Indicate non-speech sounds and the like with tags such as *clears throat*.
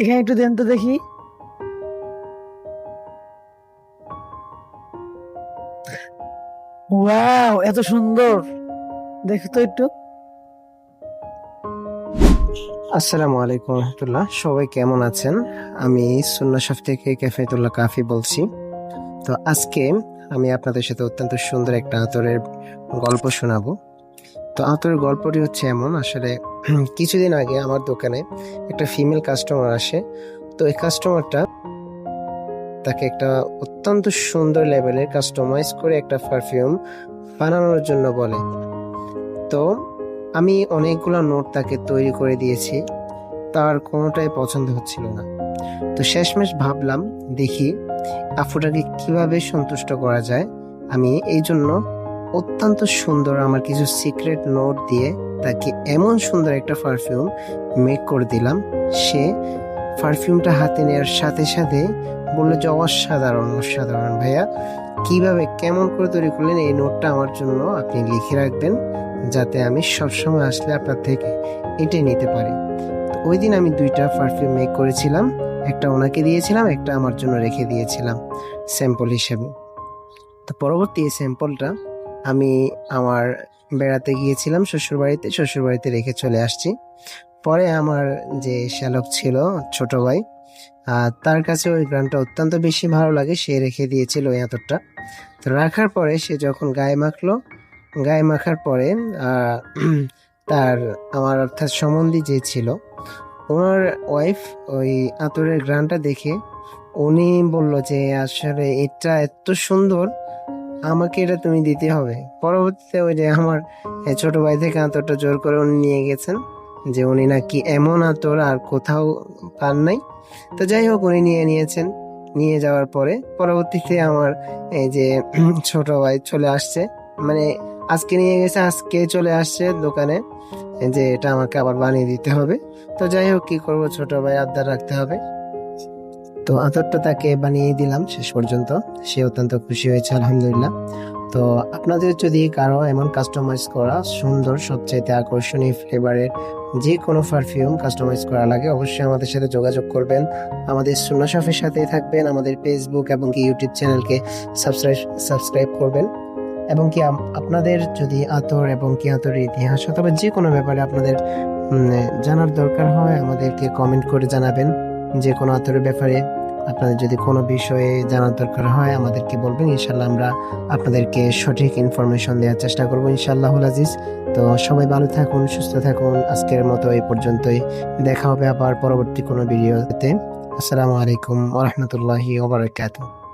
এখানে একটু দেন তো দেখি। ওয়াও, এত সুন্দর। দেখো তো একটু। আসসালামু আলাইকুম রহমতুল্লাহ, সবাই কেমন আছেন? আমি সুন্না শফ থেকে ক্যাফেতুল্লাহ কাফি বলছি। তো আজকে আমি আপনাদের সাথে অত্যন্ত সুন্দর একটা আতরের গল্প শোনাবো। তো আতরের গল্পটি হচ্ছে এমন, আসলে কিছুদিন আগে আমার দোকানে একটা ফিমেল কাস্টমার আসে। তো এই কাস্টমারটা তাকে একটা অত্যন্ত সুন্দর লেভেলের কাস্টমাইজ করে একটা পারফিউম বানানোর জন্য বলে। তো আমি অনেকগুলো নোট তাকে তৈরি করে দিয়েছি, তার কোনোটাই পছন্দ হচ্ছিল না। তো শেষমেশ ভাবলাম, দেখি আফুটাকে কীভাবে সন্তুষ্ট করা যায়। আমি এই জন্য অত্যন্ত সুন্দর আমার কিছু সিক্রেট নোট দিয়ে তাকে এমন সুন্দর একটা পারফিউম মেক করে দিলাম। সে পারফিউমটা হাতে নেওয়ার সাথে সাথে বলল যে, অসাধারণ অসাধারণ ভাইয়া। কীভাবে, কেমন করে তৈরি করলেন এই নোটটা আমার জন্য আপনি লিখে রাখবেন যাতে আমি সবসময় আসলে আপনার থেকে এটাই নিতে পারি। ওই দিন আমি দুইটা পারফিউম মেক করেছিলাম। একটা ওনাকে দিয়েছিলাম, একটা আমার জন্য রেখে দিয়েছিলাম স্যাম্পল হিসেবে। তো পরবর্তী এই স্যাম্পলটা আমি আমার বেড়াতে গিয়েছিলাম শ্বশুরবাড়িতে শ্বশুরবাড়িতে রেখে চলে আসছি। পরে আমার যে শ্যালক ছিল, ছোট ভাই তার কাছে ওই গ্রানটা অত্যন্ত বেশি ভালো লাগে, সে রেখে দিয়েছিল ওই আতরটা। তো রাখার পরে সে যখন গায়ে মাখলো, গায়ে মাখার পরে তার, আমার অর্থাৎ সম্বন্ধী যে ছিল, ওনার ওয়াইফ ওই আতরের গ্রানটা দেখে উনি বলল যে, আসলে এটা এত সুন্দর আমাকে এটা তুমি দিতে হবে। পরবর্তীতে ওই যে আমার ছোট ভাই থেকে আতরটা জোর করে উনি নিয়ে গেছেন যে উনি নাকি এমন আতর আর কোথাও পান নাই। তো যাই হোক, উনি নিয়ে নিয়েছেন। নিয়ে যাওয়ার পরে পরবর্তীতে আমার এই যে *clears throat* ছোট ভাই চলে আসছে। মানে আজকে নিয়ে গেছে, আজকে চলে আসছে দোকানে যে এটা আমাকে আবার বানিয়ে দিতে হবে। তো যাই হোক, কি করব? ছোট ভাই আবদার রাখতে হবে। তো আতরটা তাকে বানিয়ে দিলাম শেষ পর্যন্ত। সে অত্যন্ত খুশি হয়েছে, আলহামদুলিল্লাহ। তো আপনাদের যদি কারও এমন কাস্টমাইজ করা সুন্দর, সবচাইতে আকর্ষণীয় ফ্লেভারের যে কোনো পারফিউম কাস্টমাইজ করা লাগে, অবশ্যই আমাদের সাথে যোগাযোগ করবেন। আমাদের সুন্না শফের সাথেই থাকবেন, আমাদের ফেসবুক এবং কি ইউটিউব চ্যানেলকে সাবস্ক্রাইব সাবস্ক্রাইব করবেন। এবং কি আপনাদের যদি আতর এবং কি আতরের ইতিহাস অথবা যে কোনো ব্যাপারে আপনাদের জানার দরকার হয়, আমাদেরকে কমেন্ট করে জানাবেন। যে কোনো আতরের ব্যাপারে আপনাদের যদি কোনো বিষয়ে জানার দরকার হয়, আমাদেরকে বলবেন। ইনশাল্লাহ আমরা আপনাদেরকে সঠিক ইনফরমেশন দেওয়ার চেষ্টা করব ইনশাল্লাহ আজিজ। তো সবাই ভালো থাকুন, সুস্থ থাকুন। আজকের মতো এই পর্যন্তই। দেখা হবে আবার পরবর্তী কোনো ভিডিওতে। আসসালামু আলাইকুম ওরহমতুল্লাহি ওবরাকাতুহ